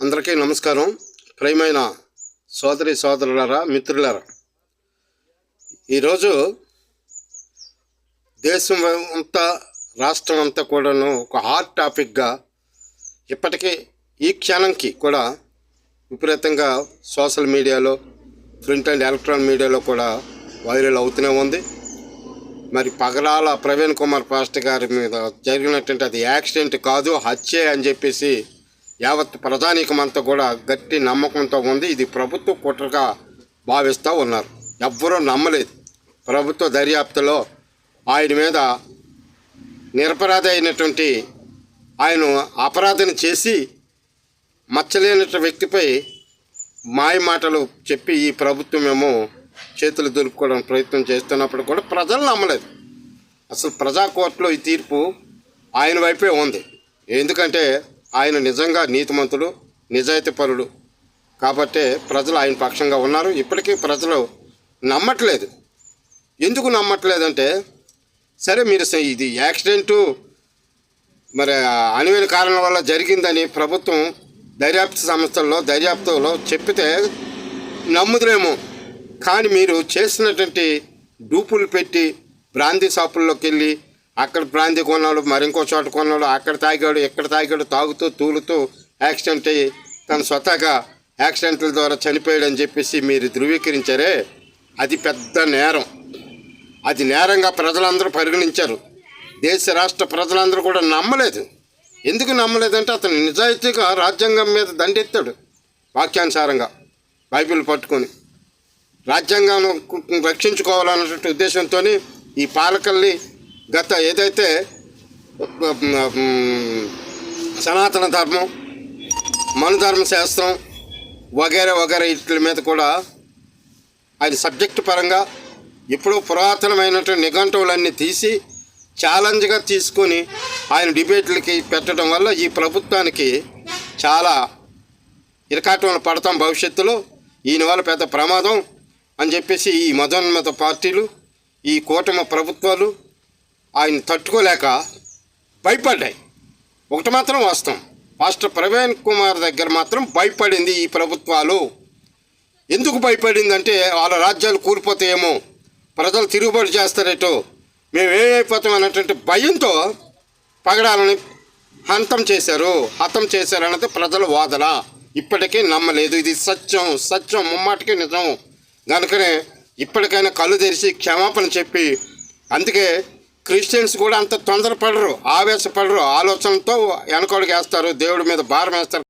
అందరికీ నమస్కారం. ప్రియమైన సోదరి సోదరులారా మిత్రులారా. ఈరోజు దేశం అంతా రాష్ట్రం అంతా కూడాను ఒక హాట్ టాపిక్గా ఇప్పటికీ ఈ క్షణంకి కూడా విపరీతంగా సోషల్ మీడియాలో ప్రింట్ అండ్ ఎలక్ట్రానిక్ మీడియాలో కూడా వైరల్ అవుతూనే ఉంది. మరి పగరాల ప్రవీణ్ కుమార్ పాస్టర్ గారి మీద జరిగినటువంటి అది యాక్సిడెంట్ కాదు హత్యే అని చెప్పేసి యావత్ ప్రజానీకమంతా కూడా గట్టి నమ్మకంతో ఉంది. ఇది ప్రభుత్వ కుట్రగా భావిస్తూ ఉన్నారు. ఎవ్వరూ నమ్మలేదు. ప్రభుత్వ దర్యాప్తులో ఆయన మీద నిరపరాధి అయినటువంటి ఆయన అపరాధన చేసి మచ్చలేనటువంటి వ్యక్తిపై మాయ మాటలు చెప్పి ఈ ప్రభుత్వం ఏమో చేతులు దులుపుకోవడం ప్రయత్నం చేస్తున్నప్పుడు కూడా ప్రజలు నమ్మలేదు. అసలు ప్రజా కోర్టులో ఈ తీర్పు ఆయన వైపే ఉంది. ఎందుకంటే ఆయన నిజంగా నీతిమంతుడు నిజాయితీపరుడు కాబట్టే ప్రజలు ఆయన పక్షంగా ఉన్నారు. ఇప్పటికీ ప్రజలు నమ్మట్లేదు. ఎందుకు నమ్మట్లేదంటే సరే మీరు స- ఇది యాక్సిడెంటు మరి అనువైన కారణం వల్ల జరిగిందని ప్రభుత్వం దర్యాప్తు సంస్థల్లో దర్యాప్తులో చెప్పితే నమ్ముదులేమో కానీ మీరు చేసినటువంటి డూపులు పెట్టి బ్రాందీ షాపుల్లోకి వెళ్ళి అక్కడ ప్రాంతి కొన్నాడు మరి ఇంకో చోట కొన్నాడు అక్కడ తాగాడు ఇక్కడ తాగాడు తాగుతూ తూలుతూ యాక్సిడెంట్ అయ్యి తను స్వతహాగా యాక్సిడెంట్ల ద్వారా చనిపోయాడని చెప్పేసి మీరు ధృవీకరించారే? అది పెద్ద నేరం. అది నేరంగా ప్రజలందరూ పరిగణించారు. దేశ రాష్ట్ర ప్రజలందరూ కూడా నమ్మలేదు. ఎందుకు నమ్మలేదంటే అతను నిజాయితీగా రాజ్యాంగం మీద దండెత్తాడు వాక్యానుసారంగా బైబిల్ పట్టుకొని. రాజ్యాంగాన్ని రక్షించుకోవాలన్నటువంటి ఉద్దేశంతో ఈ పాలకల్ని గత ఏదైతే సనాతన ధర్మం మనుధర్మ శాస్త్రం వగేరే వగేరే వీటి మీద కూడా ఆయన సబ్జెక్టు పరంగా ఎప్పుడో పురాతనమైనటువంటి నిఘంటువులన్నీ తీసి ఛాలెంజ్గా తీసుకొని ఆయన డిబేట్లకి పెట్టడం వల్ల ఈ ప్రభుత్వానికి చాలా ఇరకాటంలో పడతాం భవిష్యత్తులో. ఈయన వల్ల పెద్ద ప్రమాదం అని చెప్పేసి ఈ మదోన్మత పార్టీలు ఈ కూటమి ప్రభుత్వాలు ఆయన తట్టుకోలేక భయపడ్డాయి. ఒకటి మాత్రం వాస్తవం. మాస్టర్ ప్రవీణ్ కుమార్ దగ్గర మాత్రం భయపడింది ఈ ప్రభుత్వాలు. ఎందుకు భయపడిందంటే వాళ్ళ రాజ్యాలు కూలిపోతాయేమో ప్రజలు తిరుగుబాటు చేస్తారేటో మేము ఏమైపోతాం అనేటువంటి భయంతో పగడాలని హంతం చేశారు. హతం చేశారు అన్నది ప్రజల వాదన. ఇప్పటికీ నమ్మలేదు. ఇది సత్యం. సత్యం ముమ్మాటికి నిజం. కనుకనే ఇప్పటికైనా కళ్ళు తెరిచి క్షమాపణ చెప్పి అందుకే క్రిస్టియన్స్ కూడా అంత తొందరపడరు ఆవేశపడరు ఆలోచనతో వెనకడుగు వేస్తారు దేవుడి మీద భారం వేస్తారు.